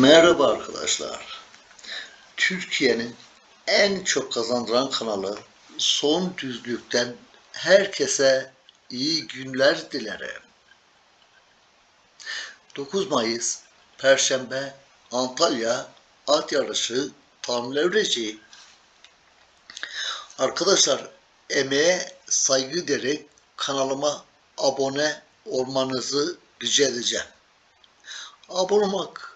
Merhaba arkadaşlar. Türkiye'nin en çok kazandıran kanalı Son Düzlük'ten herkese iyi günler dilerim. 9 Mayıs Perşembe Antalya at yarışı tam. Arkadaşlar emeğe saygı derek kanalıma abone olmanızı rica edeceğim. Abone olmak,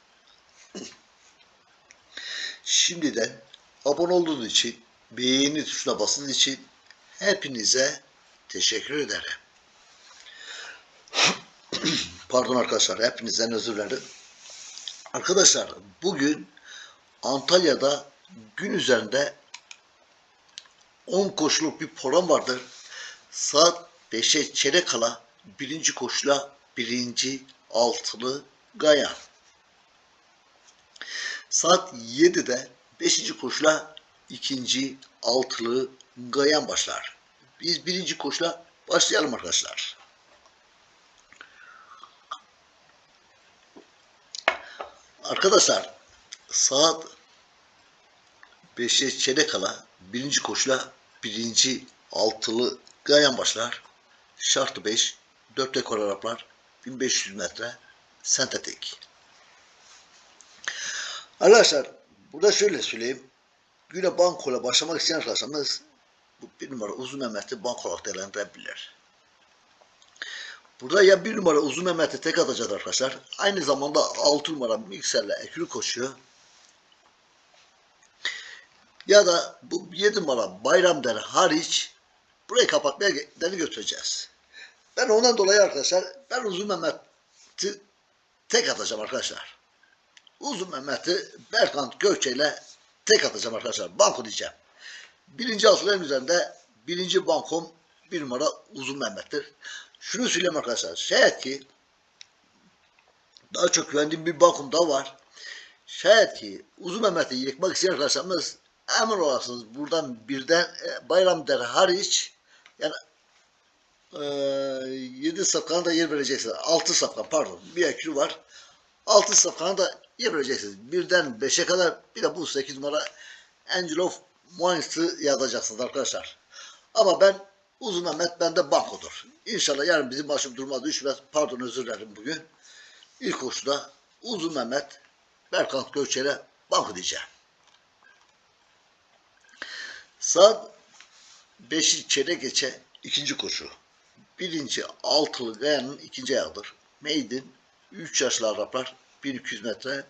Şimdiden abone olduğunuz için, beğeni tuşuna basınız için hepinize teşekkür ederim. Pardon arkadaşlar, hepinizden özür dilerim. Arkadaşlar, bugün Antalya'da gün üzerinde 10 koşuluk bir program vardır. Saat 5'e çeyrek kala birinci koşula birinci altılı Gayan. Saat 7'de 5. koşula ikinci altılı Gayan başlar. Biz birinci koşula başlayalım arkadaşlar. Arkadaşlar saat 5'e çeyrek kala birinci koşula birinci altılı Gayan başlar. Şartı 5, 4 dekor Araplar, 1500 metre sentetik. Arkadaşlar burada şöyle söyleyeyim. Güne bankola başlamak isteyen arkadaşlarımız bu bir numara uzun Mehmet'i banko olarak değerlendirebilir. Burada ya bir numara uzun Mehmet'i tek atacak arkadaşlar. Aynı zamanda 6 numara mikserle ekürü koşuyor. Ya da bu 7 numara Bayramder hariç burayı kapatmaya deli götüreceğiz. Ben ondan dolayı arkadaşlar ben uzun Mehmet'i tek atacağım arkadaşlar. Uzun Mehmet'i Berkant Gökçe ile tek atacağım arkadaşlar. Banko diyeceğim. Birinci asılların üzerinde birinci bankom bir numara Uzun Mehmet'tir. Şunu söyleyeyim arkadaşlar. Şayet ki daha çok güvendiğim bir bankom daha var. Şayet ki Uzun Mehmet'i yıkmak isteyen arkadaşlarımız emin olasınız buradan birden e, Bayram Der hariç yani e, 7 safkana da yer vereceksiniz. 6 safkan pardon. Bir ekürü var. 6 safkana da yer vereceksiniz. Birden 5'e kadar bir de bu 8 numara Angel of Mainz'ı yazacaksınız arkadaşlar. Ama ben Uzun Mehmet bende bankodur. İnşallah yarın bizim başım duruma düşmez. Pardon özür dilerim bugün. İlk koşuda Uzun Mehmet Berkant Gökçe'yle banko diyeceğim. Saat 5'i çeyrek geçe ikinci koşu. Birinci altılı gayanın ikinci ayağıdır. Maiden 3 yaşlı Araplar 1200 metre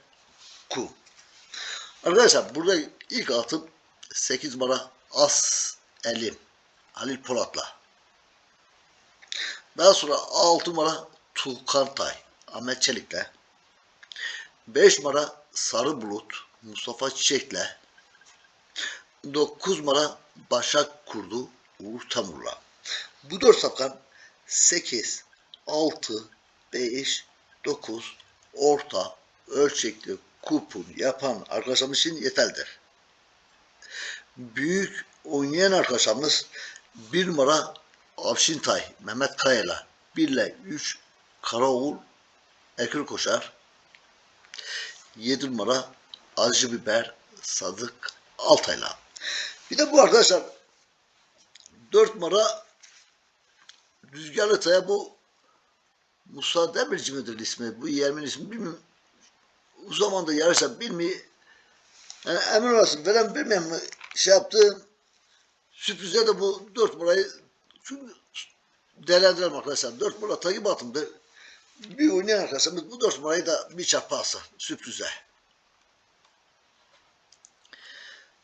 kum. Arkadaşlar burada ilk atım 8 numara As Elim Halil Polat'la. Daha sonra 6 numara Tuğkan Tay Ahmet Çelik'le. 5 numara Sarı Bulut Mustafa Çiçek'le. 9 numara Başak Kurdu Uğur Tamur'la. Bu dört safkan 8, 6, 5, 9 orta ölçekli kupon yapan arkadaşlarımız için yeterlidir. Büyük oynayan arkadaşlarımız bir numara Avşintay Mehmet Kaya'yla 1 ile 3 Karaoğul Ekür Koşar 7 numara Acı Biber Sadık Altay'la. Bir de bu arkadaşlar 4 numara Rüzgarlı Taya bu Musa Demirci midir ismi? Bu yermin ismi bilmiyorum. O zaman da yarışa bilmiyor. Yani emin olasın falan bilmem şey yaptı. Sürprize de bu dört numarayı çünkü değerlendirelim arkadaşlar. Dört numara takip atımdı. Bir oynayan arkadaşlarımız bu dört numarayı da bir çarpı sürprize.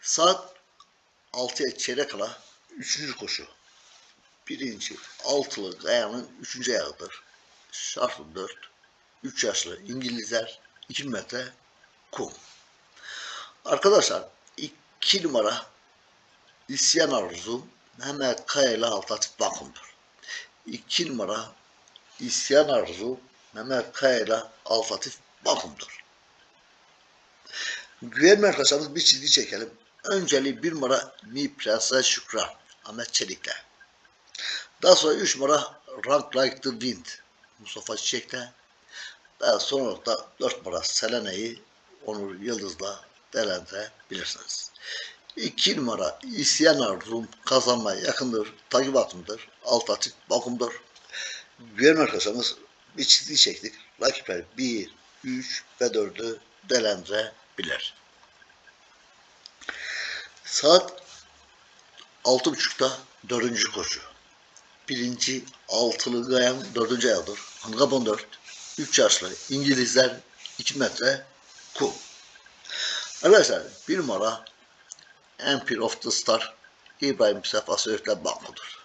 Saat 6'ya çeyrek kala üçüncü koşu. Birinci altılı kayanın üçüncü ayağıdır. Şartlı dört. Üç yaşlı İngilizler 2 metre kum. Arkadaşlar 2 numara İsyan Arzu Mehmet Kaya ile Altatif Bakım'dır. 2 numara İsyan Arzu Mehmet Kaya ile Altatif Bakım'dır. Güven arkadaşlarımız bir çizgi çekelim. Önceliği bir numara Mi Prenses Şükran Ahmet Çelik'le. Daha sonra 3 numara Rank Like the Wind Mustafa Çiçek'le. Daha sonra da 4 numara Selene'yi Onur Yıldız'la değerlendirebilirsiniz. 2 numara İsyan Arzum kazanmaya yakındır. Takip atımdır. Alt açık bakımdır. Güven arkadaşlarımız bir çizgi çektik. Rakipler 1, 3 ve 4'ü değerlendirebilir. Saat 6.30'da dördüncü koşu. Birinci altılı gayan dördüncü ayağıdır. Handikap 14. 3 yaşlı İngilizler 2 metre kum. Arkadaşlar bir numara Empire of the Star İbrahim Sefa Söğüt'le Banko'dur.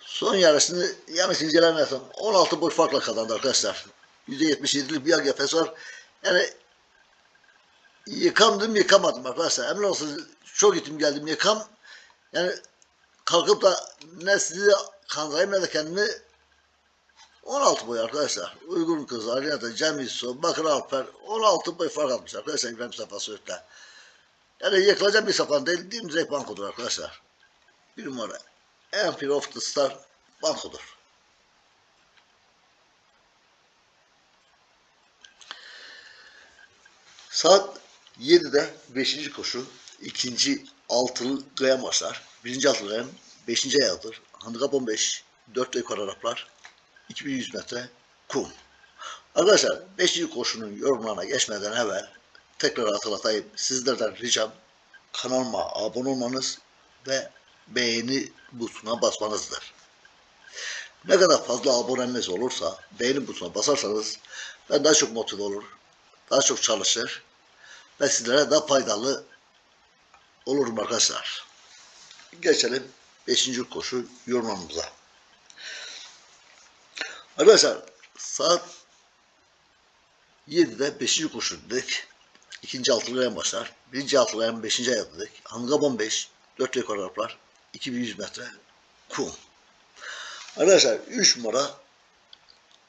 Son yarışını yanlış incelemezsem 16 boy farkla kazandı arkadaşlar. %77'lik bir AGF'si var. Yani yıkamdım yıkamadım arkadaşlar. Emin olsun çok gittim geldim yıkam. Yani kalkıp da ne sizi kandırayım ne de kendimi 16 boy arkadaşlar. Uygun kız, Arinata, Cem Yusuf, Bakır Alper 16 boy fark atmış arkadaşlar İbrahim Safa Söğüt'le. Yani yıkılacak bir sapan değil, dimdirek bankodur arkadaşlar. Bir numara. Empire of the Star bankodur. Saat 7'de 5. koşu, ikinci altılı gayan başlar. Birinci altılı gayan 5. ayağıdır. Handikap 15, 4 yukarı Araplar, 2100 metre kum. Arkadaşlar 5. koşunun yorumlarına geçmeden evvel tekrar hatırlatayım. Sizlerden ricam kanalıma abone olmanız ve beğeni butonuna basmanızdır. Ne kadar fazla aboneniz olursa beğeni butonuna basarsanız ben daha çok motive olur, daha çok çalışır ve sizlere daha faydalı olurum arkadaşlar. Geçelim 5. koşu yorumlamamıza. Arkadaşlar saat 7'de 5. koşu dedik. İkinci altılı ayağın başlar. Birinci altılı ayağın 5. ayağı dedik. Handikap 15. 4 rekor Araplar. 2100 metre kum. Arkadaşlar 3 numara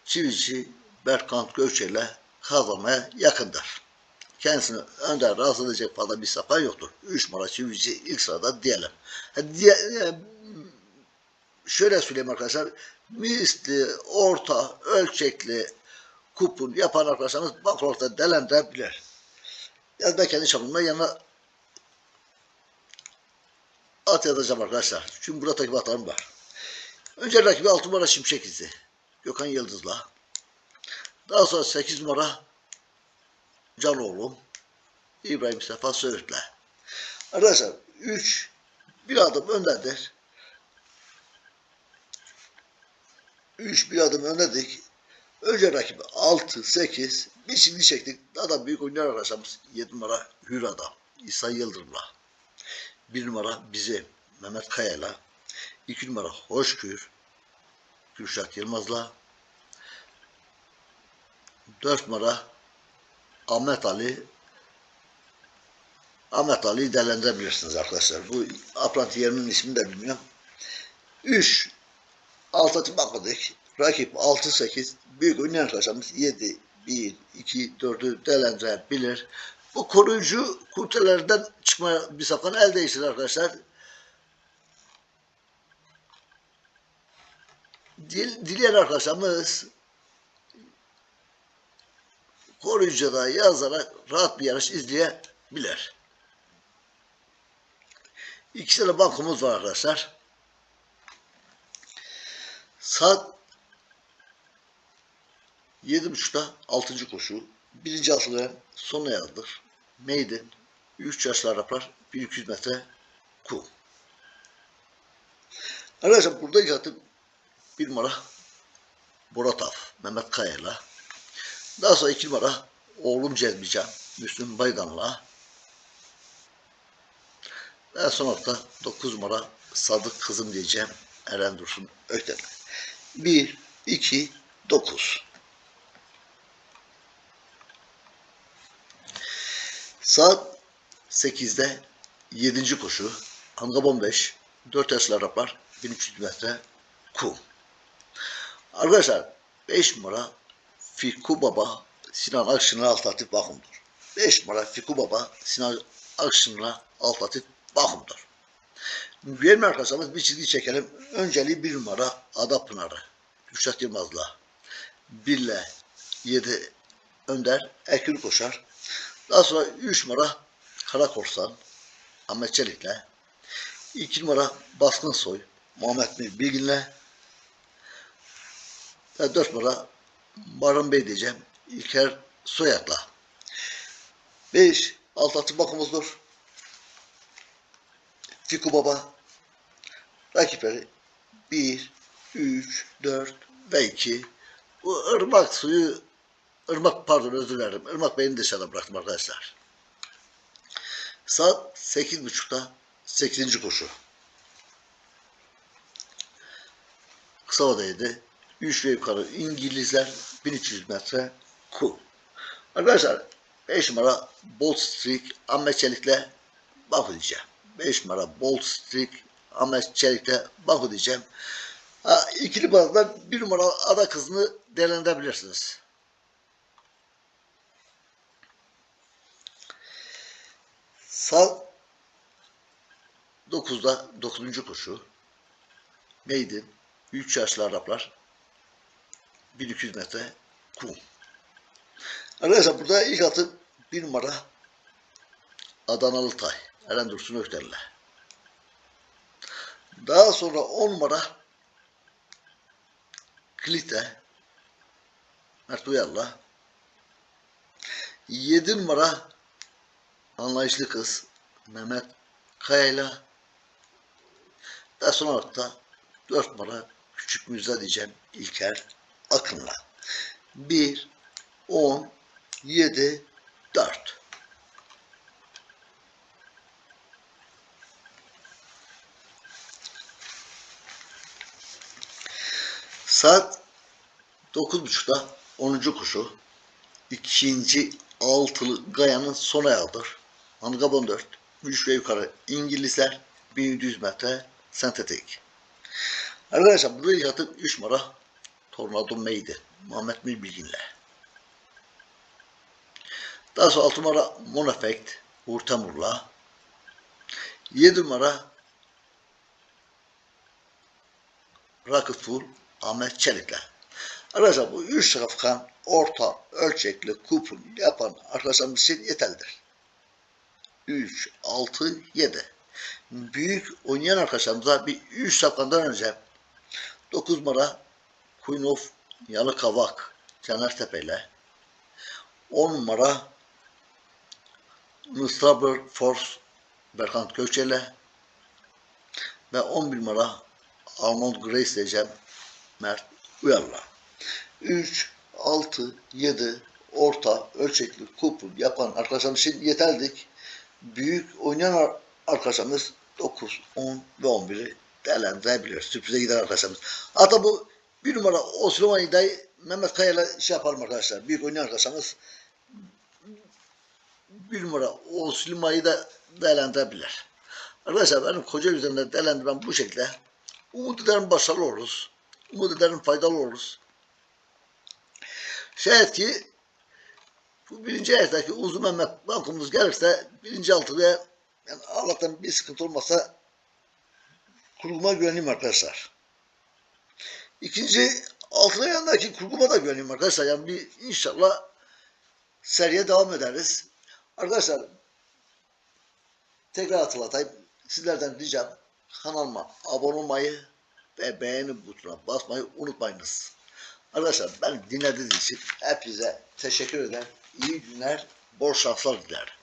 Çivici Berkant Göçe ile kazanmaya yakındır. Kendisini önden rahatsız edecek fazla bir sapan yoktur. 3 numara Çivici ilk sırada diyelim. Ha, diye, e, şöyle söyleyeyim arkadaşlar. Misli, orta, ölçekli kupon yapan arkadaşlarımız bankrotta delendirebilir. Ya da kendi çapımda yanına at yazacağım arkadaşlar. Çünkü burada takip atlarım var. Önce rakibi 6 numara Şimşek izi. Gökhan Yıldız'la. Daha sonra 8 numara Canoğlu. İbrahim Sefa Söğüt'le. Arkadaşlar 3 bir adım öndedir. 3 bir adım öndedik. Önce rakibi 6, 8, bir çizgi çektik. Da büyük oyuncular arkadaşlarımız 7 numara Hür Adam, İsa Yıldırım'la. 1 numara bizi Mehmet Kaya'yla. 2 numara Hoşgür, Kürşat Yılmaz'la. 4 numara Ahmet Ali, Ahmet Ali'yi değerlendirebilirsiniz arkadaşlar. Bu apranti yerinin ismini de bilmiyorum. 3 Altatı bakmadık. Rakip 6-8. Büyük oynayan arkadaşlarımız 7, 1, 2, 4'ü değerlendirebilir. Bu koruyucu kurtelerden çıkma bir safhan el değiştirir arkadaşlar. Dil, dileyen arkadaşlarımız koruyucuda yazarak rahat bir yarış izleyebilir. İki tane bankomuz var arkadaşlar. Saat yedi buçukta altıncı koşu. Birinci altılı son ayağıdır. Maiden. Üç yaşlı Araplar. 1200 metre kum. Arkadaşlar burada zaten bir numara Boratav, Mehmet Kaya'yla. Daha sonra iki numara oğlum Cezmican, Müslüm Baydan'la. Daha sonra da dokuz numara Sadık kızım diyeceğim Eren Dursun Ökten'le. 1, 2, 9. Saat 8'de 7. koşu. Angabon 5. 4 yaşlı Araplar 1300 metre kum. Arkadaşlar 5 numara Fiku Baba Sinan Akşener Altatif Bakım'dır. 5 numara Fiku Baba Sinan Akşener Altatif Bakım'dır. Verim arkadaşlarımız bir çizgi çekelim. Önceliği 1 numara Ada Pınarı. Kürşat Yılmaz'la. 1 ile 7 Önder Ekül Koşar. Daha sonra 3 numara Kara Korsan Ahmet Çelik'le. 2 numara Baskın Soy Muhammed Bilgin'le. Ve 4 numara Baran Bey diyeceğim. İlker Soyak'la. 5 alt atı bakımızdır. Fiku Baba rakipleri 1, 3, 4 ve 2. Bu ırmak suyu ırmak pardon özür dilerim. Irmak Bey'ini dışarıda bıraktım arkadaşlar. Saat 8.30'da 8. koşu. Kısa odaydı. 3 ve yukarı İngilizler 1300 metre kum. Arkadaşlar 5 numara Bolt Streak Ahmet Çelik'le bak diyeceğim. 5 numara Bolt Streak Ahmet Çelik'le bak diyeceğim. Ha, ikili bazda 1 numara ada kızını değerlendirebilirsiniz. Saat 9'da 9. koşu. Maiden 3 yaşlı Araplar 1200 metre kum. Arkadaşlar burada ilk atım bir numara Adanalı Tay. Eren Dursun Ökten'le. Daha sonra 10 numara Klite Mert Uyar'la. 7 numara Anlayışlı Kız Mehmet Kaya'yla. Ve son olarak da 4 numara Küçük Müjde diyeceğim İlker Akın'la. 1, 10, 7, 4. Saat 9.30'da 10. kuşu ikinci altılı Gaya'nın son ayağıdır. Angabon 4. 3 ve yukarı İngilizler 1700 metre sentetik. Arkadaşlar buraya yatıp 3 numara Tornado Meydi. Muhammed Mir Bilgin'le. Daha sonra 6 numara Monefect Uğur Temur'la. 7 numara Rocket Full Ahmet Çelik'le. Arkadaşlar bu 3 safkan orta ölçekli kupon yapan arkadaşlarımız için yeterlidir. 3, 6, 7. Büyük oynayan arkadaşlarımıza bir 3 safkandan önce 9 numara Queen of Yalıkavak Caner Tepe ile 10 numara Nustraber Force Berkant Gökçe ile ve 11 numara Arnold Grace diyeceğim Mert Uyar'la. 3, 6, 7 orta ölçekli kupon yapan arkadaşlarımız için yeterlik. Büyük oynayan ar- arkadaşlarımız 9, 10 ve 11'i değerlendirebilir. Sürprize gider arkadaşlarımız. Hatta bu bir numara Osman İda'yı Mehmet Kaya'yla şey yapalım arkadaşlar. Büyük oynayan arkadaşlarımız bir numara Osman'ı da değerlendirebilir. Arkadaşlar benim koca üzerinde değerlendirmem bu şekilde. Umut ederim başarılı oluruz. Umut ederim faydalı oluruz. Şayet ki bu birinci ayaktaki uzun Mehmet bankumuz gelirse birinci altıya yani Allah'tan bir sıkıntı olmasa kurguma güvenliyim arkadaşlar. İkinci altına yanındaki kurguma da güvenliyim arkadaşlar. Yani bir inşallah seriye devam ederiz. Arkadaşlar tekrar hatırlatayım. Sizlerden ricam kanalıma abone olmayı ve beğeni butonuna basmayı unutmayınız. Arkadaşlar ben dinlediğiniz için hepinize teşekkür ederim. İyi günler, bol şanslar dilerim.